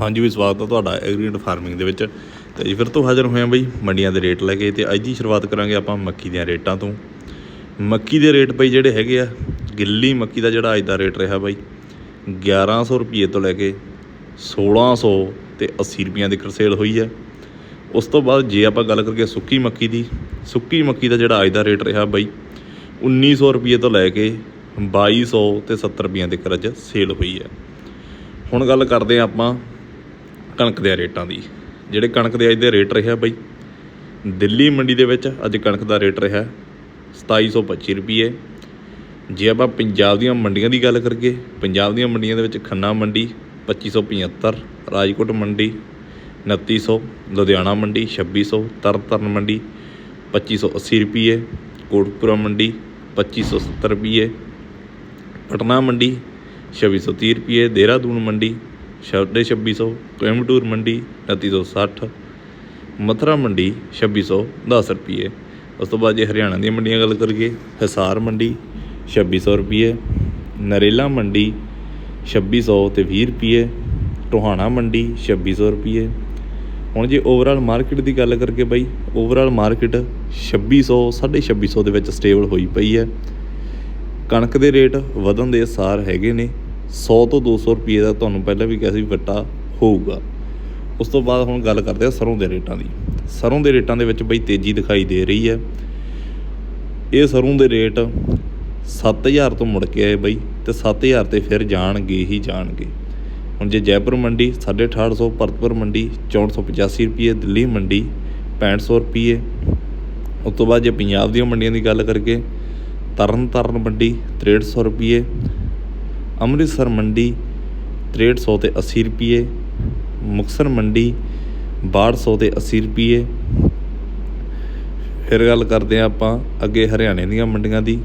ਹਾਂਜੀ ਵੀ ਸਵਾਗਤ ਹੈ ਤੁਹਾਡਾ ਐਗਰੀਡ ਫਾਰਮਿੰਗ ਦੇ ਵਿੱਚ। ਤੇ ਜੀ ਫਿਰ ਤੋਂ ਹਾਜ਼ਰ ਹੋਏ ਹਾਂ ਬਈ ਮੰਡੀਆਂ ਦੇ ਰੇਟ ਲੈ ਕੇ। ਤੇ ਅੱਜ ਦੀ ਸ਼ੁਰੂਆਤ ਕਰਾਂਗੇ ਆਪਾਂ ਮੱਕੀ ਦੀਆਂ ਰੇਟਾਂ ਤੋਂ। ਮੱਕੀ ਦੇ ਰੇਟ ਬਈ ਜਿਹੜੇ ਹੈਗੇ ਆ, ਗਿੱਲੀ ਮੱਕੀ ਦਾ ਜਿਹੜਾ ਅੱਜ ਦਾ ਰੇਟ ਰਿਹਾ ਬਈ 1100 ਰੁਪਏ ਤੋਂ ਲੈ ਕੇ 1600 ਤੇ 80 ਰੁਪਈਆਂ ਦੀ ਸੇਲ ਹੋਈ ਹੈ ਉਸ ਤੋਂ ਬਾਅਦ ਜੇ ਆਪਾਂ ਗੱਲ ਕਰੀਏ ਸੁੱਕੀ ਮੱਕੀ ਦੀ, ਸੁੱਕੀ ਮੱਕੀ ਦਾ ਜਿਹੜਾ ਅੱਜ ਦਾ ਰੇਟ ਰਿਹਾ ਬਈ 1900 ਰੁਪਏ ਤੋਂ ਲੈ ਕੇ 2200 ਤੇ 70 ਰੁਪਈਆਂ ਦੇ ਅੱਜ ਸੇਲ ਹੋਈ ਹੈ ਹੁਣ ਗੱਲ ਕਰਦੇ ਹਾਂ ਆਪਾਂ ਕਣਕ ਦੇ ਰੇਟਾਂ ਦੀ। ਜਿਹੜੇ ਕਣਕ ਦੇ ਅੱਜ ਦੇ ਰੇਟ ਰਿਹਾ ਬਈ, ਦਿੱਲੀ ਮੰਡੀ ਦੇ ਵਿੱਚ ਅੱਜ ਕਣਕ ਦਾ ਰੇਟ ਰਿਹਾ 2725 ਰੁਪਏ ਜੇ ਆਪਾਂ ਪੰਜਾਬ ਦੀਆਂ ਮੰਡੀਆਂ ਦੀ ਗੱਲ ਕਰੀਏ, ਪੰਜਾਬ ਦੀਆਂ ਮੰਡੀਆਂ ਦੇ ਵਿੱਚ ਖੰਨਾ ਮੰਡੀ 2575 ਰਾਜਕੋਟ ਮੰਡੀ 2900 ਲੁਧਿਆਣਾ ਮੰਡੀ 2600 ਤਰਨਤਾਰਨ ਮੰਡੀ 2580 ਰੁਪਏ ਕੋਟਪੁਰਾ ਮੰਡੀ 2570 ਰੁਪਏ ਪਟਨਾ ਮੰਡੀ 2630 ਰੁਪਏ ਦੇਹਰਾਦੂਨ ਮੰਡੀ ਸਾਢੇ 2600 ਕੋਇੰਬਟੂਰ ਮੰਡੀ 2960 ਮਥੁਰਾ ਮੰਡੀ 2610 ਰੁਪਏ ਉਸ ਤੋਂ ਬਾਅਦ ਜੇ ਹਰਿਆਣਾ ਦੀਆਂ ਮੰਡੀਆਂ ਗੱਲ ਕਰੀਏ, ਹਿਸਾਰ ਮੰਡੀ 2600 ਰੁਪਏ ਨਰੇਲਾ ਮੰਡੀ 2600 ਤੇ 20 ਰੁਪਏ ਟੋਹਾਣਾ ਮੰਡੀ 2600 ਰੁਪਏ ਹੁਣ ਜੇ ਓਵਰਆਲ ਮਾਰਕੀਟ ਦੀ ਗੱਲ ਕਰਕੇ ਬਾਈ ਓਵਰਆਲ ਮਾਰਕੀਟ 2600 2650 ਦੇ ਵਿੱਚ ਸਟੇਬਲ ਹੋਈ ਪਈ ਹੈ। ਕਣਕ ਦੇ ਰੇਟ ਵਧਣ ਦੇ ਸਾਰ ਹੈਗੇ ਨੇ। 100 ਤੋਂ 200 ਰੁਪਏ ਦਾ ਤੁਹਾਨੂੰ ਪਹਿਲਾਂ ਵੀ ਕਿਹਾ ਸੀ ਵੱਟਾ ਹੋਊਗਾ। ਉਸ ਤੋਂ ਬਾਅਦ ਹੁਣ ਗੱਲ ਕਰਦੇ ਆ ਸਰੋਂ ਦੇ ਰੇਟਾਂ ਦੀ। ਸਰੋਂ ਦੇ ਰੇਟਾਂ ਦੇ ਵਿੱਚ ਬਈ ਤੇਜ਼ੀ ਦਿਖਾਈ ਦੇ ਰਹੀ ਹੈ। ਇਹ ਸਰੋਂ ਦੇ ਰੇਟ 7000 ਤੋਂ ਮੁੜ ਕੇ ਆਏ ਬਈ ਤੇ 7000 ਤੇ ਫਿਰ ਜਾਣਗੇ ਹੀ ਜਾਣਗੇ। ਹੁਣ ਜੇ ਜੈਪੁਰ ਮੰਡੀ 850 ਭਰਤਪੁਰ ਮੰਡੀ 6485 ਰੁਪਏ, ਦਿੱਲੀ ਮੰਡੀ 6500 ਰੁਪਏ। ਉਸ ਤੋਂ ਬਾਅਦ ਜੇ ਪੰਜਾਬ ਦੀਆਂ ਮੰਡੀਆਂ ਦੀ ਗੱਲ ਕਰਕੇ ਤਰਨ ਤਾਰਨ ਮੰਡੀ 6300 ਰੁਪਏ ਅੰਮ੍ਰਿਤਸਰ ਮੰਡੀ 6300 ਤੇ 80 ਰੁਪਏ ਮੁਕਸਰ ਮੰਡੀ 6200 ਤੇ 80 ਰੁਪਏ ਫਿਰ ਗੱਲ ਕਰਦੇ ਆ ਆਪਾਂ ਅੱਗੇ ਹਰਿਆਣੇ ਦੀਆਂ ਮੰਡੀਆਂ ਦੀ।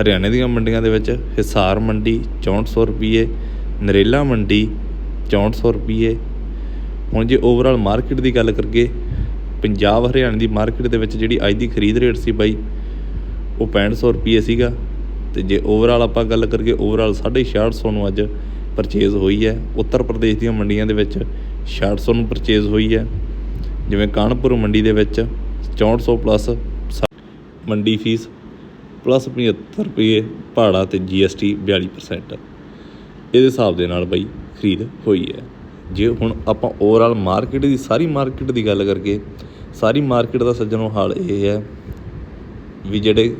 ਹਰਿਆਣੇ ਦੀਆਂ ਮੰਡੀਆਂ ਦੇ ਵਿੱਚ ਹਿਸਾਰ ਮੰਡੀ 6400 ਰੁਪਏ ਨਰੇਲਾ ਮੰਡੀ 6400 ਰੁਪਏ ਹੁਣ ਜੇ ਓਵਰਆਲ ਮਾਰਕੀਟ ਦੀ ਗੱਲ ਕਰੀਏ, ਪੰਜਾਬ ਹਰਿਆਣੇ ਦੀ ਮਾਰਕੀਟ ਦੇ ਵਿੱਚ ਜਿਹੜੀ ਅੱਜ ਦੀ ਖਰੀਦ ਰੇਟ ਸੀ ਬਾਈ, ਉਹ 6500 ਰੁਪਏ ਸੀਗਾ। ਤੇ ਜੇ ਓਵਰਆਲ ਆਪਾਂ ਗੱਲ ਕਰੀਏ ਓਵਰਆਲ 6600 ਨੂੰ ਅੱਜ ਪਰਚੇਜ਼ ਹੋਈ ਹੈ। ਉੱਤਰ ਪ੍ਰਦੇਸ਼ ਦੀਆਂ ਮੰਡੀਆਂ ਦੇ ਵਿੱਚ 6600 ਨੂੰ ਪਰਚੇਜ਼ ਹੋਈ ਹੈ। ਜਿਵੇਂ ਕਾਨਪੁਰ ਮੰਡੀ ਦੇ ਵਿੱਚ 6400 ਪਲੱਸ ਮੰਡੀ ਫੀਸ ਪਲੱਸ 75 ਰੁਪਏ ਭਾੜਾ ਤੇ GST 42% ਇਹਦੇ ਹਿਸਾਬ ਦੇ ਨਾਲ ਬਈ ਖਰੀਦ ਹੋਈ ਹੈ। ਜੇ ਹੁਣ ਆਪਾਂ ਓਵਰਆਲ ਮਾਰਕੀਟ ਦੀ, ਸਾਰੀ ਮਾਰਕੀਟ ਦੀ ਗੱਲ ਕਰਕੇ ਸਾਰੀ ਮਾਰਕੀਟ ਦਾ ਸੱਜਣੋ ਹਾਲ ਇਹ ਹੈ ਵੀ ਜਿਹੜੇ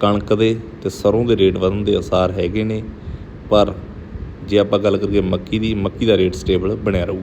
ਕਣਕ ਦੇ ਅਤੇ ਸਰ੍ਹੋਂ ਦੇ ਰੇਟ ਵਧਣ ਦੇ ਅਸਾਰ ਹੈਗੇ ਨੇ, ਪਰ ਜੇ ਆਪਾਂ ਗੱਲ ਕਰੀਏ ਮੱਕੀ ਦੀ, ਮੱਕੀ ਦਾ ਰੇਟ ਸਟੇਬਲ ਬਣਿਆ ਰਹੂ।